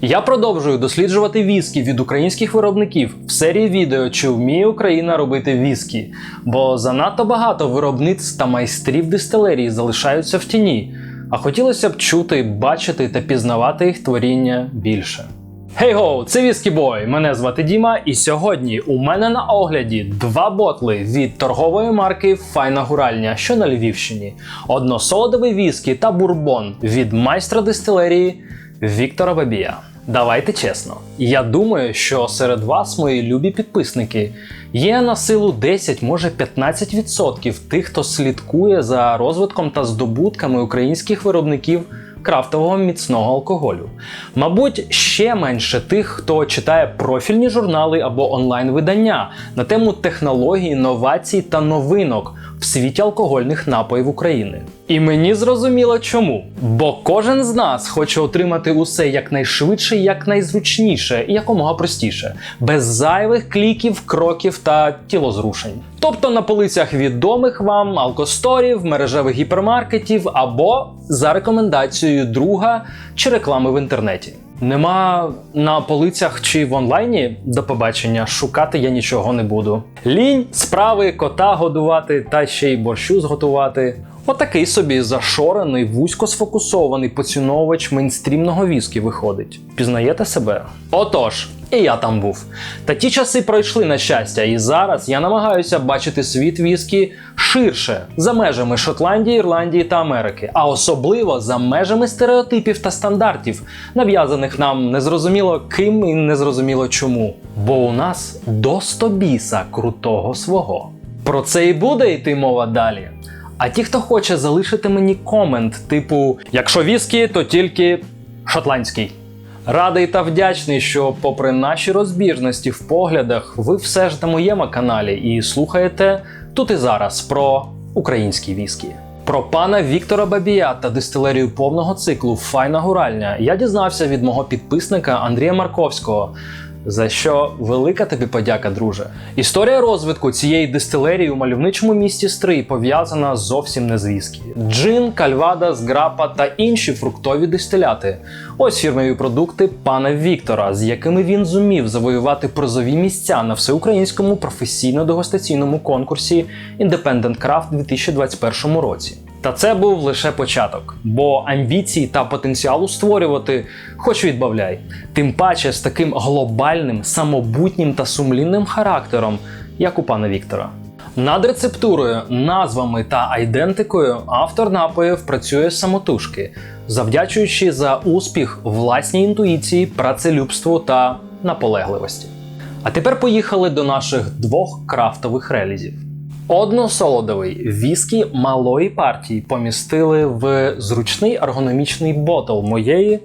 Я продовжую досліджувати віскі від українських виробників в серії відео, чи вміє Україна робити віскі, бо занадто багато виробництв та майстрів дистилерії залишаються в тіні, а хотілося б чути, бачити та пізнавати їх творіння більше. Хей гоу, це Віскі Бой. Мене звати Діма, і сьогодні у мене на огляді два ботли від торгової марки Файна Гуральня, що на Львівщині, односолодовий віскі та бурбон від майстра дистилерії Віктора Бабія. Давайте чесно, я думаю, що серед вас, мої любі підписники, є на силу 10, може 15% тих, хто слідкує за розвитком та здобутками українських виробників крафтового міцного алкоголю. Мабуть, ще менше тих, хто читає профільні журнали або онлайн-видання на тему технологій, інновацій та новинок в світі алкогольних напоїв України. І мені зрозуміло чому. Бо кожен з нас хоче отримати усе якнайшвидше, якнайзручніше і якомога простіше, без зайвих кліків, кроків та тілозрушень. Тобто на полицях відомих вам алкосторів, мережевих гіпермаркетів або за рекомендацією друга чи реклами в інтернеті. Нема на полицях чи в онлайні до побачення, шукати я нічого не буду. Лінь, справи, кота годувати та ще й борщу зготувати. Отакий собі зашорений, вузько сфокусований поціновувач мейнстрімного віскі виходить. Пізнаєте себе? Отож, і я там був. Та ті часи пройшли на щастя, і зараз я намагаюся бачити світ віскі ширше за межами Шотландії, Ірландії та Америки, а особливо за межами стереотипів та стандартів, нав'язаних нам незрозуміло ким і незрозуміло чому. Бо у нас до стобіса крутого свого. Про це і буде йти мова далі. А ті, хто хоче залишити мені комент, типу: якщо віскі, то тільки шотландський. Радий та вдячний, що, попри наші розбіжності в поглядах, ви все ж на моєму каналі і слухаєте тут і зараз про українські віскі. Про пана Віктора Бабія та дистилерію повного циклу Файна Гуральня я дізнався від мого підписника Андрія Марковського. За що велика тобі подяка, друже. Історія розвитку цієї дистилерії у мальовничому місті Стрий пов'язана зовсім не з. Джин, кальвада, зграпа та інші фруктові дистиляти. Ось фірмові продукти пана Віктора, з якими він зумів завоювати призові місця на всеукраїнському професійно-дегустаційному конкурсі Independent Craft у 2021 році. Та це був лише початок, бо амбіції та потенціалу створювати, хоч відбавляй, тим паче з таким глобальним, самобутнім та сумлінним характером, як у пана Віктора. Над рецептурою, назвами та айдентикою автор напоїв працює самотужки, завдячуючи за успіх власній інтуїції, працелюбству та наполегливості. А тепер поїхали до наших двох крафтових релізів. Односолодовий віскі малої партії помістили в зручний ергономічний ботл моєї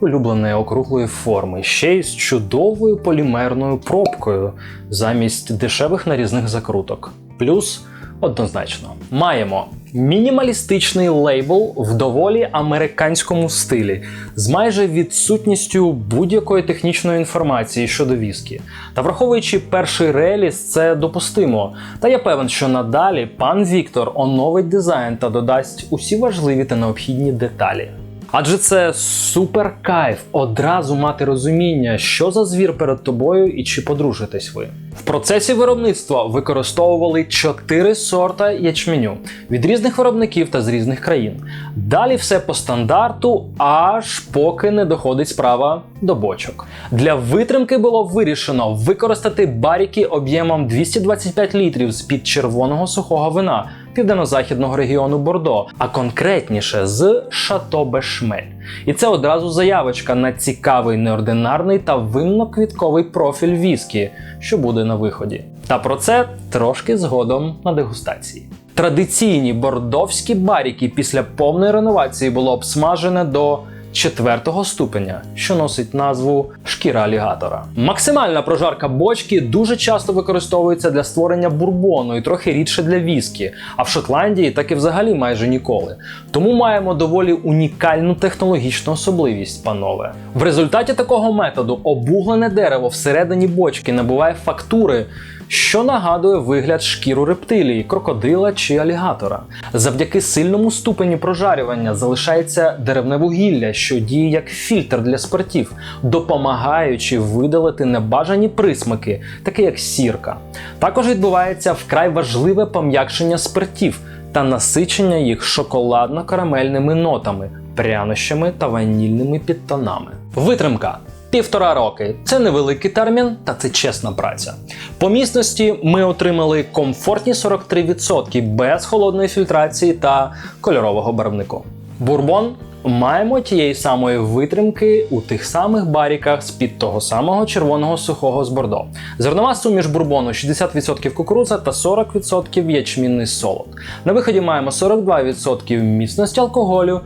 улюбленої округлої форми, ще й з чудовою полімерною пробкою замість дешевих нарізних закруток. Плюс однозначно маємо мінімалістичний лейбл в доволі американському стилі, з майже відсутністю будь-якої технічної інформації щодо віскі. Та враховуючи перший реліз, це допустимо. Та я певен, що надалі пан Віктор оновить дизайн та додасть усі важливі та необхідні деталі. Адже це супер кайф одразу мати розуміння, що за звір перед тобою і чи подружитесь ви. В процесі виробництва використовували чотири сорта ячменю від різних виробників та з різних країн. Далі все по стандарту, аж поки не доходить справа до бочок. Для витримки було вирішено використати баріки об'ємом 225 літрів з під червоного сухого вина південно-західного регіону Бордо, а конкретніше з Шато Бешмель. І це одразу заявочка на цікавий неординарний та винно-квітковий профіль віскі, що буде на виході. Та про це трошки згодом на дегустації. Традиційні бордовські баріки після повної реновації було обсмажене до четвертого ступеня, що носить назву шкіра алігатора. Максимальна прожарка бочки дуже часто використовується для створення бурбону і трохи рідше для віскі, а в Шотландії так і взагалі майже ніколи. Тому маємо доволі унікальну технологічну особливість, панове. В результаті такого методу обуглене дерево всередині бочки набуває фактури. що нагадує вигляд шкіру рептилії, крокодила чи алігатора. Завдяки сильному ступені прожарювання залишається деревне вугілля, що діє як фільтр для спиртів, допомагаючи видалити небажані присмаки, такі як сірка. Також відбувається вкрай важливе пом'якшення спиртів та насичення їх шоколадно-карамельними нотами, прянощами та ванільними підтонами. Витримка. Півтора роки це невеликий термін, та це чесна праця. По міцності ми отримали комфортні 43% без холодної фільтрації та кольорового барвнику. Бурбон маємо тієї самої витримки у тих самих баріках з-під того самого червоного сухого з бордо. Зернова суміш бурбону 60% кукурудза та 40% ячмінний солод. На виході маємо 42% міцності алкоголю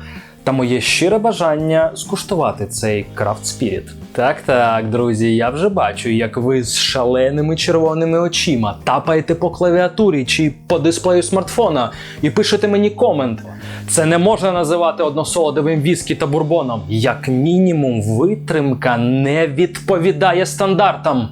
та моє щире бажання скуштувати цей крафт спіріт. Так, так, друзі, я вже бачу, як ви з шаленими червоними очима тапаєте по клавіатурі чи по дисплею смартфона і пишете мені комент. Це не можна називати односолодовим віскі та бурбоном. Як мінімум, витримка не відповідає стандартам.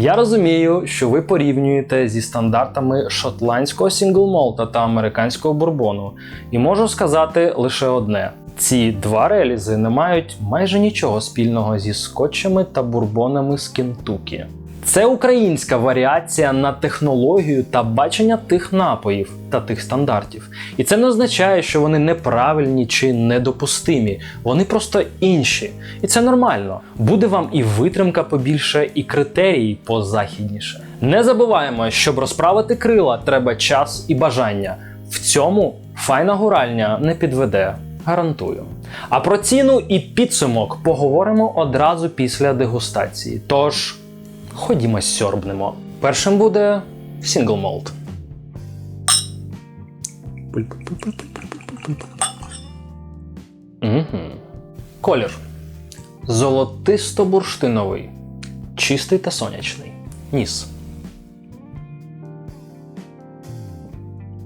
Я розумію, що ви порівнюєте зі стандартами шотландського сінглмолта та американського бурбону, і можу сказати лише одне: ці два релізи не мають майже нічого спільного зі скотчами та бурбонами з Кентукі. Це українська варіація на технологію та бачення тих напоїв та тих стандартів. І це не означає, що вони неправильні чи недопустимі. Вони просто інші. І це нормально. Буде вам і витримка побільше, і критерії позахідніше. Не забуваємо, щоб розправити крила, треба час і бажання. В цьому файна гуральня не підведе. Гарантую. А про ціну і підсумок поговоримо одразу після дегустації. Тож. Ходімо сьорбнемо. Першим буде Single Malt. Угу. Колір. Золотисто-бурштиновий. Чистий та сонячний. Ніс.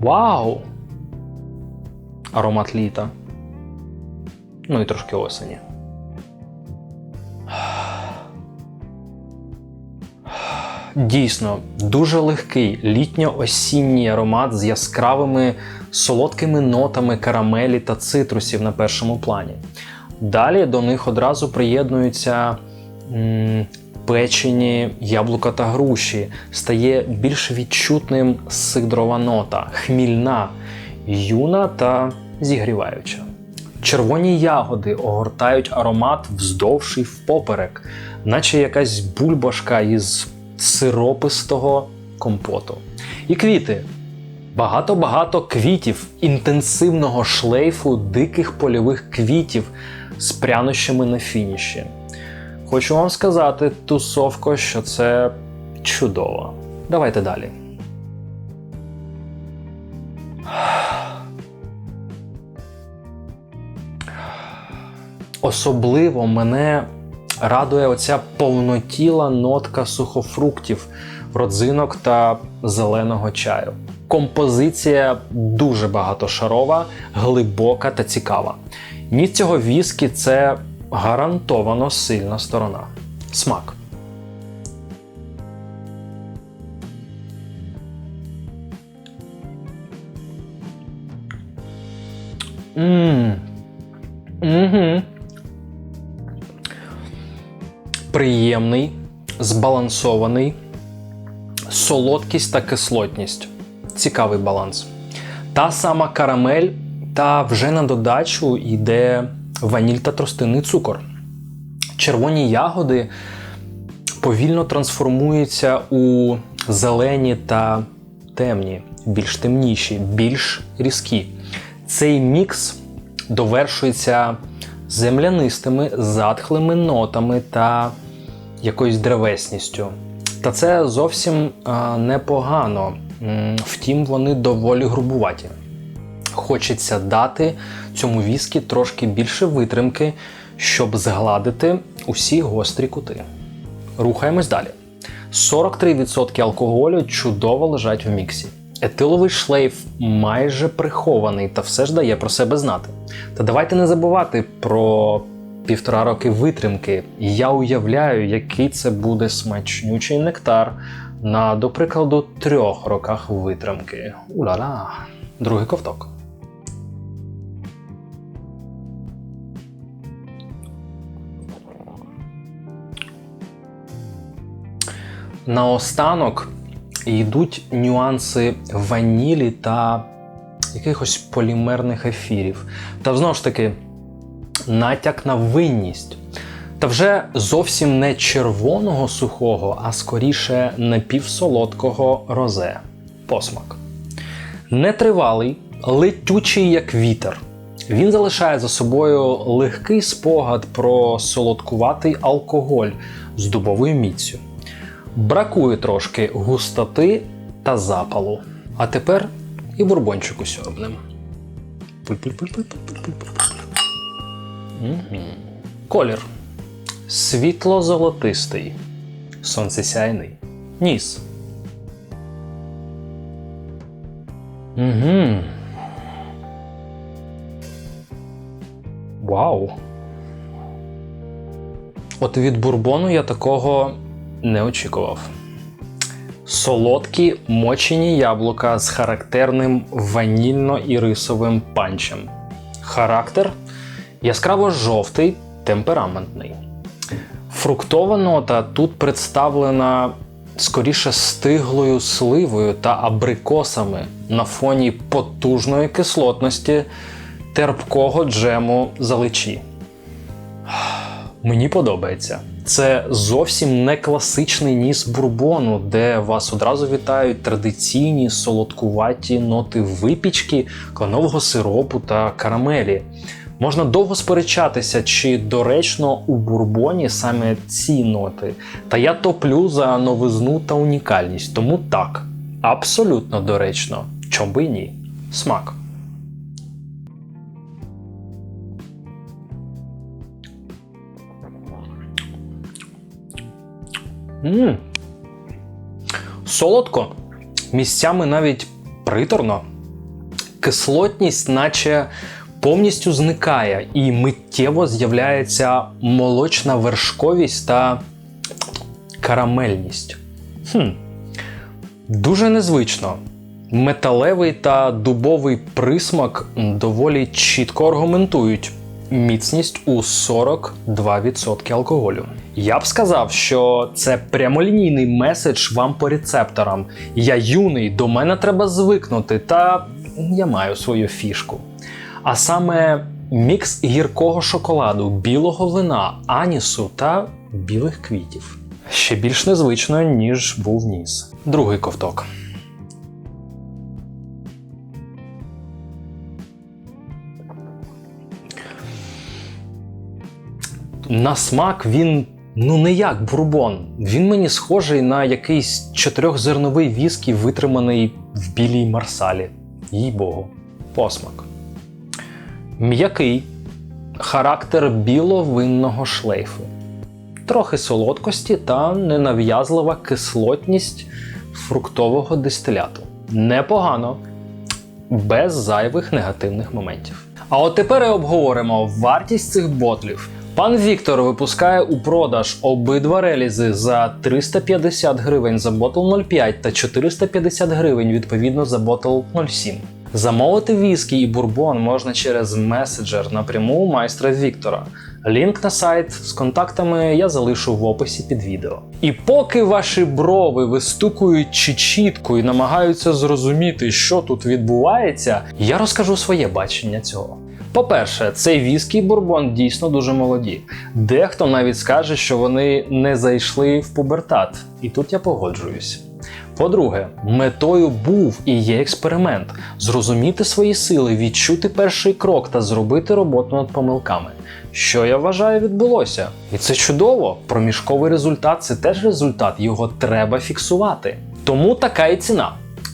Вау! Аромат літа. Ну і трошки осені. Дійсно, дуже легкий літньо-осінній аромат з яскравими солодкими нотами карамелі та цитрусів на першому плані. Далі до них одразу приєднуються м, печені яблука та груші, стає більш відчутним сидрова нота, хмільна, юна та зігріваюча. Червоні ягоди огортають аромат вздовж і впоперек, наче якась бульбашка із сиропистого компоту. І квіти. Багато-багато квітів, інтенсивного шлейфу диких польових квітів з прянощами на фініші. Хочу вам сказати, тусовко, що це чудово. Давайте далі. Особливо мене радує оця повнотіла нотка сухофруктів, родзинок та зеленого чаю. Композиція дуже багатошарова, глибока та цікава. Ніц цього віскі це гарантовано сильна сторона. Смак. Ммм. Угу. Приємний, збалансований, солодкість та кислотність. Цікавий баланс. Та сама карамель, та вже на додачу йде ваніль та тростинний цукор. Червоні ягоди повільно трансформуються у зелені та темні, більш темніші, більш різкі. Цей мікс довершується землянистими, затхлими нотами та якоюсь древесністю. Та це зовсім непогано. Втім, вони доволі грубуваті. Хочеться дати цьому віскі трошки більше витримки, щоб згладити усі гострі кути. Рухаємось далі. 43% алкоголю чудово лежать в міксі. Етиловий шлейф майже прихований та все ж дає про себе знати. Та давайте не забувати про півтора роки витримки. Я уявляю, який це буде смачнючий нектар на, до прикладу, трьох роках витримки. Ула-ла. Другий ковток. Наостанок йдуть нюанси ванілі та якихось полімерних ефірів. Та знову ж таки, натяк на винність. Та вже зовсім не червоного сухого, а скоріше напівсолодкого розе. Посмак. Нетривалий, летючий як вітер. Він залишає за собою легкий спогад про солодкуватий алкоголь з дубовою міцю. Бракує трошки густоти та запалу. А тепер і бурбончику сьорбнем. Колір. Світло-золотистий. Сонцесяйний. Ніс. Угу. Вау. От від бурбону я такого не очікував. Солодкі мочені яблука з характерним ванільно-ірисовим панчем. Характер яскраво жовтий, темпераментний. Фруктова нота тут представлена скоріше стиглою сливою та абрикосами на фоні потужної кислотності терпкого джему заличі. Мені подобається. Це зовсім не класичний ніс бурбону, де вас одразу вітають традиційні солодкуваті ноти випічки, кленового сиропу та карамелі. Можна довго сперечатися, чи доречно у бурбоні саме ці ноти. Та я топлю за новизну та унікальність, тому так, абсолютно доречно. Чом би ні. Смак. Мм. Солодко. Місцями навіть приторно. Кислотність, наче повністю зникає, і миттєво з'являється молочна вершковість та карамельність. Хм. Дуже незвично. Металевий та дубовий присмак доволі чітко аргументують міцність у 42% алкоголю. Я б сказав, що це прямолінійний меседж вам по рецепторам. Я юний, до мене треба звикнути, та я маю свою фішку. А саме мікс гіркого шоколаду, білого вина, анісу та білих квітів. Ще більш незвично, ніж був ніс. Другий ковток. На смак він ну не як бурбон. Він мені схожий на якийсь чотирьохзерновий віскі, витриманий в білій марсалі. Їй Богу. Посмак. М'який характер біловинного шлейфу. Трохи солодкості та ненав'язлива кислотність фруктового дистиляту. Непогано, без зайвих негативних моментів. А от тепер і обговоримо вартість цих ботлів. Пан Віктор випускає у продаж обидва релізи за 350 гривень за ботл 05 та 450 гривень відповідно за ботл 07. Замовити віскі і бурбон можна через меседжер напряму у майстра Віктора. Лінк на сайт з контактами я залишу в описі під відео. І поки ваші брови вистукують чи чітко і намагаються зрозуміти, що тут відбувається, я розкажу своє бачення цього. По-перше, цей віскі і бурбон дійсно дуже молоді. Дехто навіть скаже, що вони не зайшли в пубертат, і тут я погоджуюсь. По-друге, метою був і є експеримент зрозуміти свої сили, відчути перший крок та зробити роботу над помилками. Що я вважаю відбулося. І це чудово. Проміжковий результат це теж результат, його треба фіксувати. Тому така і ціна.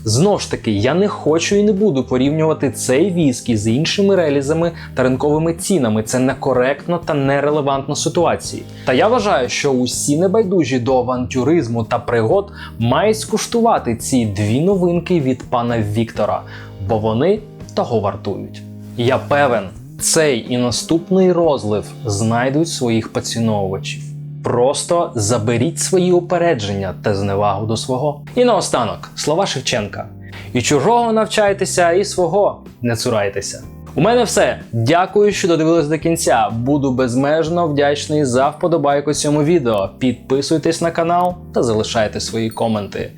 Знову ж таки, я не хочу і не буду порівнювати цей віскі з іншими релізами та ринковими цінами. Це некоректно та нерелевантно ситуації. Та я вважаю, що усі небайдужі до авантюризму та пригод мають скуштувати ці дві новинки від пана Віктора, бо вони того вартують. Я певен, цей і наступний розлив знайдуть своїх поціновувачів. Просто заберіть свої упередження та зневагу до свого. І наостанок слова Шевченка: і чужого навчайтеся, і свого не цурайтеся. У мене все. Дякую, що додивились до кінця. Буду безмежно вдячний за вподобайку цьому відео. Підписуйтесь на канал та залишайте свої коменти.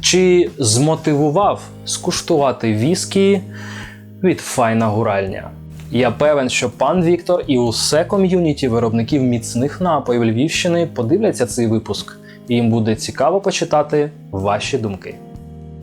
Чи змотивував скуштувати віскі від файна гуральня? Я певен, що пан Віктор і усе ком'юніті виробників міцних напоїв Львівщини подивляться цей випуск, і їм буде цікаво почитати ваші думки.